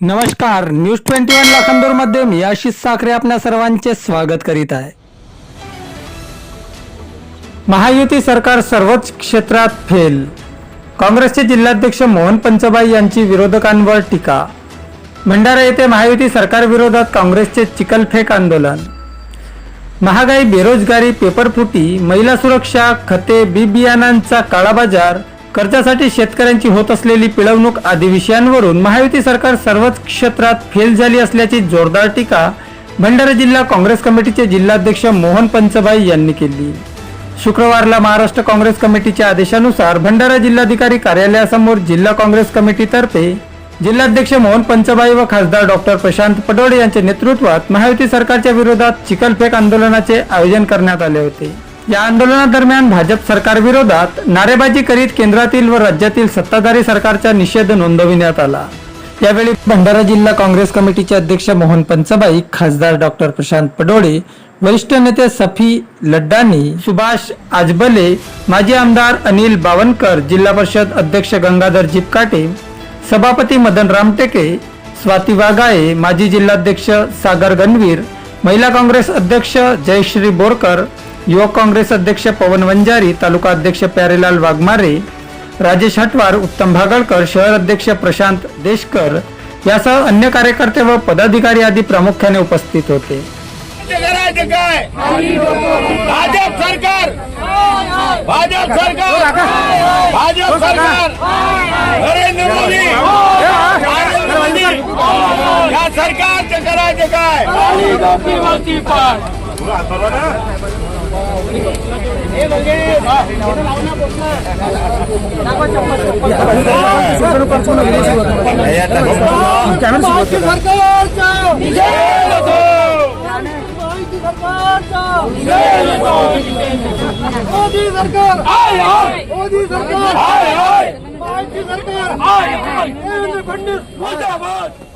नमस्कार news twenty one लाखांदूरमध्ये मी आशिष साखरे आपल्या सर्वांचे स्वागत करीत आहे. महायुती सरकार सर्वच क्षेत्रात फेल. काँग्रेसचे जिल्हाध्यक्ष मोहन पंचबाई यांची विरोधकांवर टीका. भंडारा येथे महायुती सरकारविरोधात काँग्रेसचे चिखलफेक आंदोलन. महागाई बेरोजगारी पेपरफुटी महिला सुरक्षा खते बी बियाणांचा काळाबाजार कर्जासाठी शेतकऱ्यांची होत असलेली पिळवणूक आदी विषयांवरून महायुती सरकार सर्वच क्षेत्रात फेल झाली असल्याची जोरदार टीका भंडारा जिल्हा काँग्रेस कमिटीचे जिल्हाध्यक्ष मोहन पंचभाई यांनी केली. शुक्रवारला महाराष्ट्र काँग्रेस कमिटीच्या आदेशानुसार भंडारा जिल्हाधिकारी कार्यालयासमोर जिल्हा काँग्रेस कमिटीतर्फे जिल्हाध्यक्ष मोहन पंचबाई व खासदार डॉक्टर प्रशांत पडोळे यांच्या नेतृत्वात महायुती सरकारच्या विरोधात चिखलफेक आंदोलनाचे आयोजन करण्यात आले होते. या आंदोलनादरम्यान भाजप सरकारविरोधात नारेबाजी करीत केंद्रातील व राज्यातील सत्ताधारी सरकारचा निषेध नोंदविण्यात आला. यावेळी भंडारा जिल्हा काँग्रेस कमिटीचे अध्यक्ष मोहन पंचबाई खासदार डॉक्टर प्रशांत पडोळे वरिष्ठ नेते सफी लड्डानी सुभाष आजबले माजी आमदार अनिल बावनकर जिल्हा परिषद अध्यक्ष गंगाधर जिपकाटे सभापती मदन रामटेके स्वाती वाघाळे माजी जिल्हाध्यक्ष सागर गणवीर महिला काँग्रेस अध्यक्ष जयश्री बोरकर युवक काँग्रेस अध्यक्ष पवन वंजारी तालुका अध्यक्ष प्यारेलाल वाघमारे राजेश हटवार उत्तम भागळकर शहर अध्यक्ष प्रशांत देशकर यासह अन्य कार्यकर्ते व पदाधिकारी आदी प्रामुख्याने उपस्थित होते. भाजप सरकार! भाजप सरकार! भाजप सरकार! नरेंद्र मोदी! नरेंद्र मोदी! या सरकारचं करायचं काय? मोदी सरकार मोदी सरकार सरकार फडणवीस